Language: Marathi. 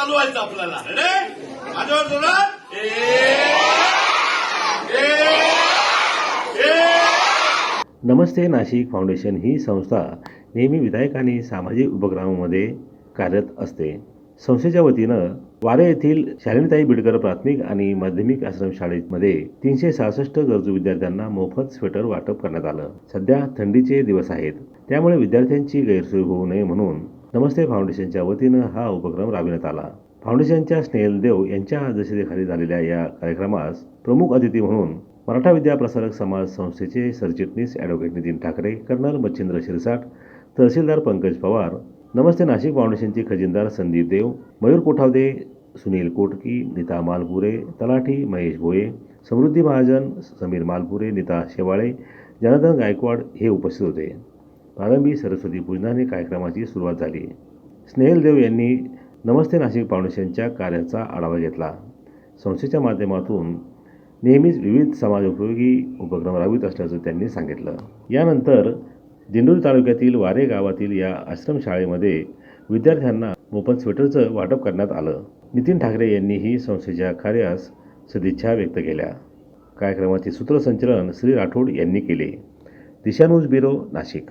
चालू व्हायचं आपल्याला. रे माझ्यावर जोरात ए, ए, ए. नमस्ते नाशिक फाउंडेशन ही संस्था नेहमी विधायक आणि सामाजिक उपक्रमामध्ये कार्यरत असते. संस्थेच्या वतीनं वारे येथील शालिनीताई बिडकर प्राथमिक आणि माध्यमिक आश्रमशाळेमध्ये तीनशे सहासष्ट गरजू विद्यार्थ्यांना मोफत स्वेटर वाटप करण्यात आलं. सध्या थंडीचे दिवस आहेत. त्यामुळे विद्यार्थ्यांची गैरसोय होऊ नये म्हणून नमस्ते फाउंडेशनच्या वतीनं हा उपक्रम राबविण्यात आला. फाउंडेशनच्या स्नेहल देव यांच्या अध्यक्षतेखाली झालेल्या या कार्यक्रमास प्रमुख अतिथी म्हणून मराठा विद्या प्रसारक समाज संस्थेचे सरचिटणीस ॲडव्होकेट नितीन ठाकरे कर्नल मच्छिंद्र शिरसाट तहसीलदार पंकज पवार नमस्ते नाशिक फाउंडेशनचे खजिनदार संदीप देव मयूर कोठावदे सुनील कोटकी नीता मालपुरे तलाठी महेश भोये समृद्धी महाजन समीर मालपुरे नीता शेवाळे जनार्दन गायकवाड हे उपस्थित होते. प्रारंभी सरस्वती पूजनाने कार्यक्रमाची सुरुवात झाली. स्नेहलदेव यांनी नमस्ते नाशिक फाउंडेशनच्या कार्याचा आढावा घेतला. संस्थेच्या माध्यमातून नेहमीच विविध समाजोपयोगी उपक्रम राबवित असल्याचं त्यांनी सांगितलं. यानंतर दिंडोरी तालुक्यातील वारे गावातील या आश्रमशाळेमध्ये विद्यार्थ्यांना मोफत स्वेटरचं वाटप करण्यात आलं. नितीन ठाकरे यांनीही संस्थेच्या कार्यास सदिच्छा व्यक्त केल्या. कार्यक्रमाचे सूत्रसंचलन श्री राठोड यांनी केले. Dishanuj news bureau Nashik.